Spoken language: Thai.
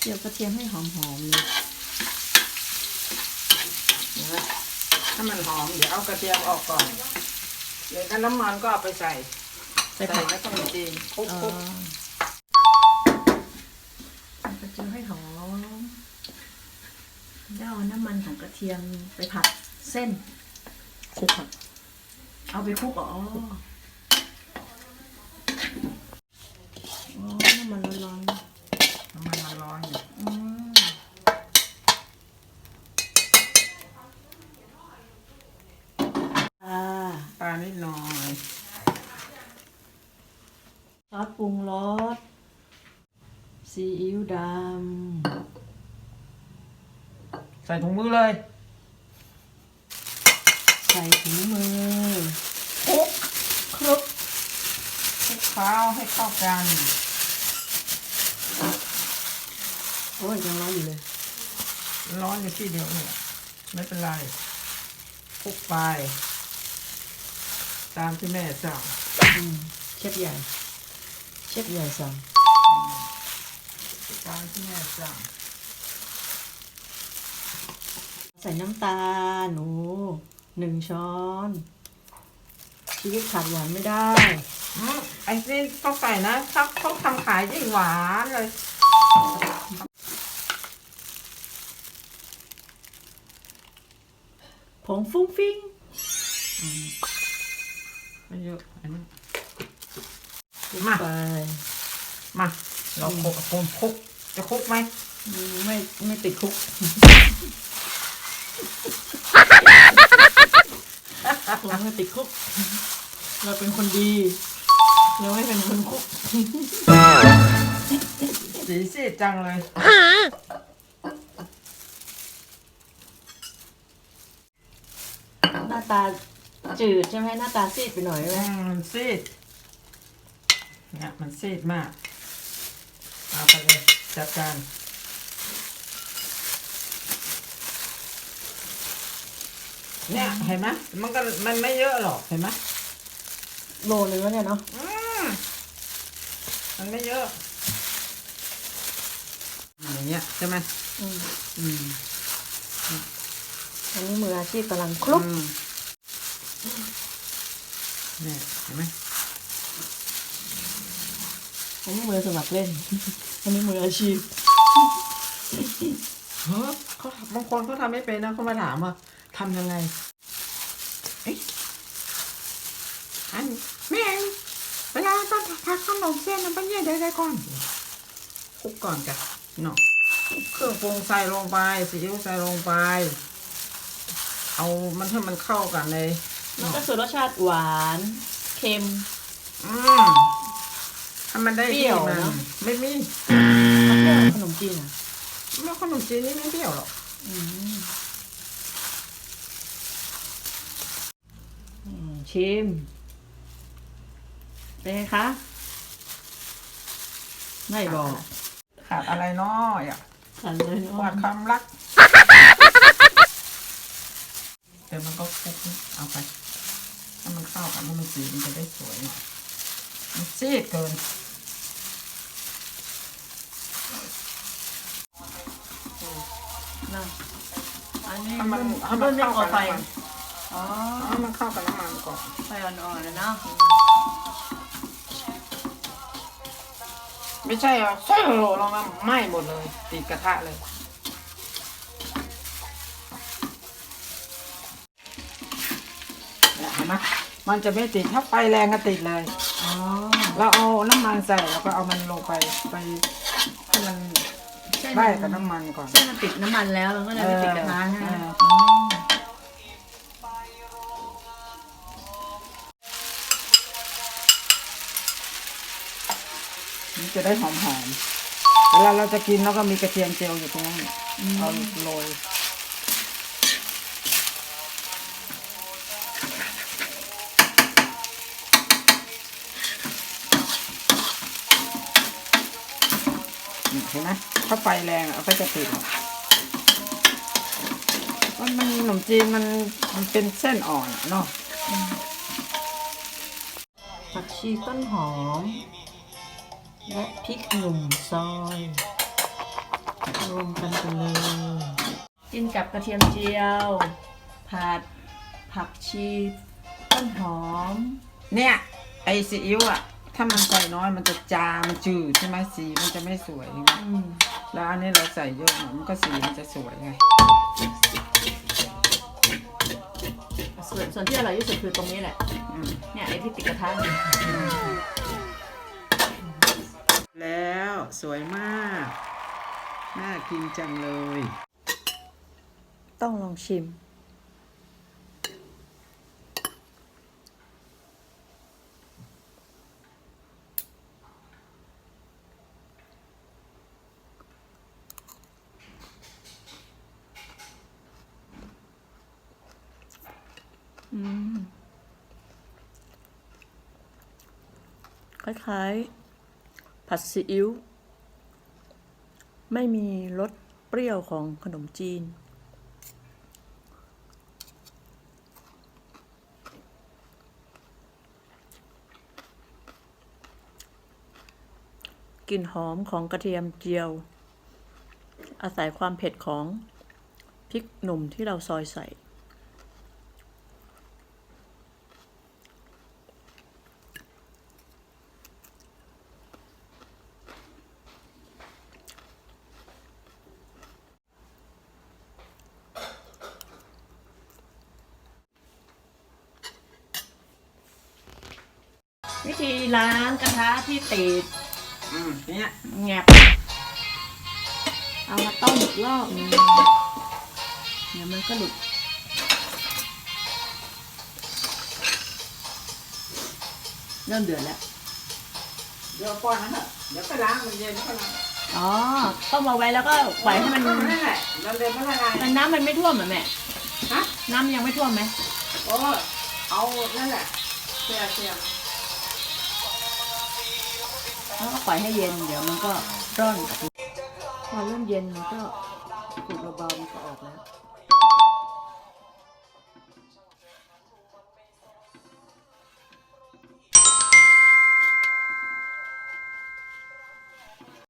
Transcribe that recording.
เจียวกระเทียมให้หอมๆเลยนะถ้ามันหอมเดี๋ยวเอากระเทียมออกก่อนเดี๋ยวก็น้ำมันก็เอาไปใส่ ใส่ใส่ผักในขนมจีนคลุกอ๋อคลุกใส่กระเจียวให้หอมแล้วเอาน้ำมันของกระเทียมไปผัดเส้นคลุกค่ะเอาไปคลุกเหรออ๋ออ๋อน้ำมันร้อน น้ำมันมันร้อนอยู่ ๆอืมอ่า ปลานิดหน่อย ซอสปรุงรสซีอิ๊วดใส่ถุงมือเลยำใส่ถุงมือคลุกคลุกคลุกเคล้าให้เข้ากันโอ้ยยังร้อนอยู่เลย ร้อนอยู่ที่เดียวเนี่ยไม่เป็นไรคลุกไป ตามที่แม่สั่งอืมเชฟใหญ่เชฟใหญ่สั่งตามที่แม่สั่งใส่น้ำตาลหนูหนึ่งช้อน ชีวิตขาดหวานไม่ได้ อืมไอ้นี่ต้องใส่นะถ้าเขาทำขายยิ่งหวานเลยผงฟุ้งฟิ้ง ไม่เยอะอันนี้ มา ไปมาเราโขกโคนคลุกจะคลุกไหมไม่ไม่ติดคุก เราไม่ติดคุก เราเป็นคนดี เราไม่เป็นคนคุก สีซีดจังเลย หน้าตา จืดใช่ไหมหน้าตาซีดไปหน่อยไหมอืมมันซีดเนี่ยมันซีดมาก เอาไปเลยจัดการ เนี่ยเห็นไหมมันก็มันไม่เยอะหรอกเห็นไหมโลนึงแล้วเนี่ยเนาะอืมมันไม่เยอะอย่างเงี้ยใช่ไหมอืมอืมอันนี้มืออาชีพกำลังคลุก อืมเนี่ยเห็นไหมอันนี้มือสมัครเล่น อันนี้มืออาชีพเฮ้ยเขาบางคนเขาทำไม่เป็นนะเขามาถามว่าทำยังไงเอ๊ะอันแม่งเวลาต้องทักขนมเส้นมันเป็นยังไงได้ก่อนคลุกก่อนจ้ะเนาะเครื่องปรุงใส่ลงไปซีอิ๊วใส่ลงไป เอามันให้มันเข้ากันเลย มันก็คือรสชาติหวาน เค็ม อืมถ้ามันได้เปรี้ยวที่มันเนอะ ไม่มีมันเปรี้ยวขนมจีนอะไม่ขนมจีนนี่ไม่เปรี้ยวหรอกอืมอืมชิม เป็นไงคะไม่บอกขาดอะไรเนาะอะขันเลยเนาะวาดคำรักเดี๋ยวมันก็คลุกเอาไป ให้มันเข้ากันให้มันสีมันจะได้สวยหน่อยมันซีดเกินนะอันนี้ให้มันรุ่นให้มันรุ่นไม่เข้าก่อกับไฟน้ำมันอ๋อให้มันเข้ากับน้ำมันก่อนไฟอ่อนๆนะเนาะไม่ใช่อะใช่โหลลงมาไหม้หมดเลย ติดกระทะเลย นี่ยเห็นไหมมันจะไม่ติดถ้าไฟแรงก็ติดเลย อ๋อ เราเอาน้ำมันใส่แล้วก็เอามันลงไปไปให้มันเส้นได้กับน้ำมันก่อนเส้นมันติดน้ำมันแล้วมันก็เลยไม่ติดกระทะใช่ไหมเออ อ๋อมันจะได้หอมๆเวลาเราจะกินเราก็มีกระเทียมเจียวอยู่ตรงนั้นเอาโรย เห็นไหมถ้าไฟแรงเอาก็จะติดมันมันขนมจีนมันมันเป็นเส้นอ่อนอะเนาะผักชีต้นหอม และพริกหนุ่มซอยรวมกันไปเลยกินกับกระเทียมเจียว ผัดผักชีต้นหอม เนี่ย ไอซีอิ๊วอะ ถ้ามันใส่น้อยมันจะจางมันจืดใช่ไหมสีมันจะไม่สวยนะอืมแล้วอันนี้เราใส่เยอะมันก็สีมันจะสวยไงส่วนส่วนที่อร่อยที่สุดคือตรงนี้แหละ อืมเนี่ยไอ้ที่ติดกระทะเนี่ยแล้วสวยมาก น่ากินจังเลย ต้องลองชิม คล้ายๆ ผัดซีอิ๊วไม่มีรสเปรี้ยวของขนมจีน กลิ่นหอมของกระเทียมเจียว อาศัยความเผ็ดของพริกหนุ่มที่เราซอยใส่ ธีล้างกระทะที่ติดอืมเนี่ยแงบเอามาต้มอีกรอบนึงเดี๋ยวมันก็หลุดเริ่มเดือดแล้ว เดี๋ยวก่อนนะเถอะเดี๋ยวไปล้างมันเย็นก็ล้างอ๋อ ต้มเอาไว้แล้วก็ปล่อยให้มันนั่นแหละมันเลยไม่ละลายมันน้ำมันไม่ท่วมเหรอแม่ฮะน้ำยังไม่ท่วมไหมโอ้เอานั่นแหละเสียเสีย แล้วก็ปล่อยให้เย็น เดี๋ยวมันก็ร่อนพอเริ่มเย็นมันก็ขูดเบาๆมันก็ออกแล้ว